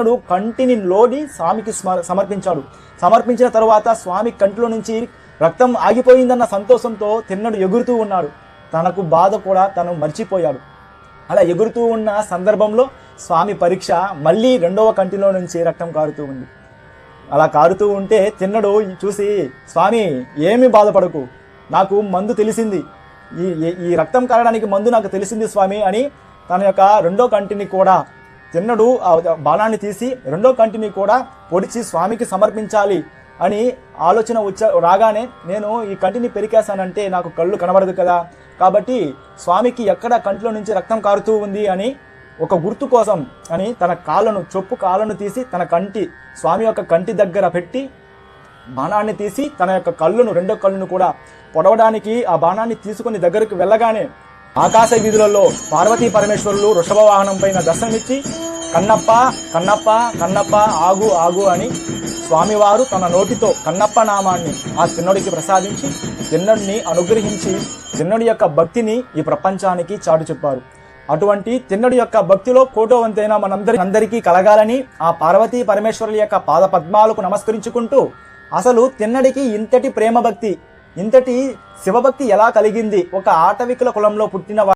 తిన్నడు కంటిని లోడి స్వామికి సమర్పించాడు. సమర్పించిన తరువాత స్వామి కంటిలో నుంచి రక్తం ఆగిపోయిందన్న సంతోషంతో తిన్నడు ఎగురుతూ ఉన్నాడు. తనకు బాధ కూడా తను మర్చిపోయాడు. అలా ఎగురుతూ ఉన్న సందర్భంలో స్వామి పరీక్ష మళ్ళీ రెండవ కంటిలో నుంచి రక్తం కారుతూ ఉంది. అలా కారుతూ ఉంటే తిన్నడు చూసి స్వామి ఏమి బాధపడకు. నాకు మందు తెలిసింది. ఈ ఈ- ఈ రక్తం కారడానికి మందు నాకు తెలిసింది స్వామి అని తన యొక్క రెండో కంటిని కూడా తిన్నడు ఆ బాణాన్ని తీసి రెండో కంటిని కూడా పొడిచి స్వామికి సమర్పించాలి అని ఆలోచన వచ్చ రాగానే నేను ఈ కంటిని పెరికేశానంటే నాకు కళ్ళు కనబడదు కదా. కాబట్టి స్వామికి ఎక్కడ కంటిలో నుంచి రక్తం కారుతూ ఉంది అని ఒక గుర్తు కోసం అని తన కాళ్ళను చొప్పు కాళ్ళను తీసి తన కంటి స్వామి యొక్క కంటి దగ్గర పెట్టి బాణాన్ని తీసి తన యొక్క కళ్ళును రెండో కళ్ళును కూడా పొడవడానికి ఆ బాణాన్ని తీసుకుని దగ్గరకు వెళ్ళగానే ఆకాశ వీధులలో పార్వతీ పరమేశ్వరులు వృషభ వాహనం పైన దర్శనమిచ్చి కన్నప్ప కన్నప్ప కన్నప్ప ఆగు ఆగు అని స్వామివారు తన నోటితో కన్నప్ప నామాన్ని ఆ తిన్నడికి ప్రసాదించి తిన్నడిని అనుగ్రహించి తిన్నడి యొక్క భక్తిని ఈ ప్రపంచానికి చాటు చెప్పారు. అటువంటి తిన్నడి యొక్క భక్తిలో కోటవంతైన మనందరి అందరికీ కలగాలని ఆ పార్వతీ పరమేశ్వరుల యొక్క పాద పద్మాలకు నమస్కరించుకుంటూ అసలు తిన్నడికి ఇంతటి ప్రేమ భక్తి ఇంతటి శివభక్తి ఎలా కలిగింది? ఒక ఆటవికుల కులంలో పుట్టిన